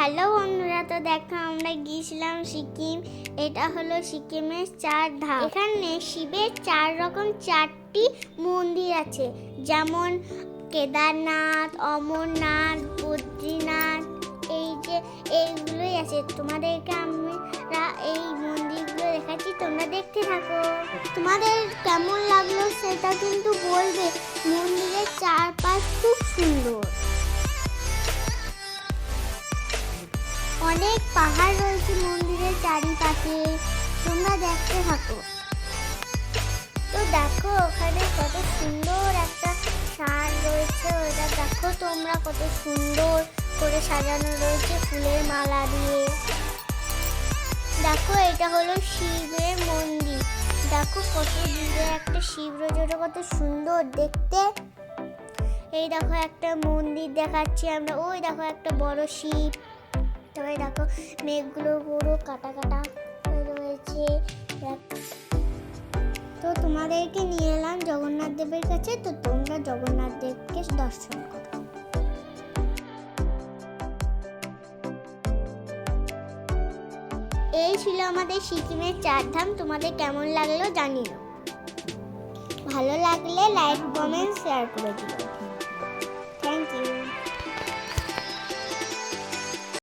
Hello বন্ধুরা, তো দেখো আমরা গিয়েছিলাম সিকিম। এটা হলো সিকিমের চার ধাম এখানে শিবের চার রকম চারটি মন্দির আছে। যেমন কেদারনাথ, অমরনাথ, বদ্রীনাথ, এই যে এইগুলোই আছে। তোমাদেরকে আমরা এই মন্দিরগুলো দেখাচ্ছি, তোমরা দেখতে থাকো। তোমাদের কেমন লাগল সেটা কিন্তু বলবে। মন্দিরের চারপাশ খুব সুন্দর। অনেক পাহাড় রয়েছে মন্দিরের চারিপাশে। তোমরা দেখতে থাকো। তো দেখো, ওখানে কত সুন্দর একটা সার রয়েছে। ওটা দেখো তোমরা কত সুন্দর করে সাজানো রয়েছে ফুলের মালা দিয়ে। দেখো, এটা হলো শিবের মন্দির। দেখো কত দূরে একটা শিব রয়েছে, ওটা কত সুন্দর দেখতে। এই দেখো একটা মন্দির দেখাচ্ছি আমরা। ওই দেখো একটা বড় শিব। তবে দেখো, মেঘগুলো পুরো কাটা কাটা হয়ে রয়েছে। তো তোমাদেরকে নিয়ে এলাম জগন্নাথ দেবের কাছে, তো তোমরা জগন্নাথ দেবকে দর্শন করো। এই ছিল আমাদের সিকিমের চার ধাম তোমাদের কেমন লাগল জানিও। ভালো লাগলে লাইক কমেন্ট শেয়ার করে দিও।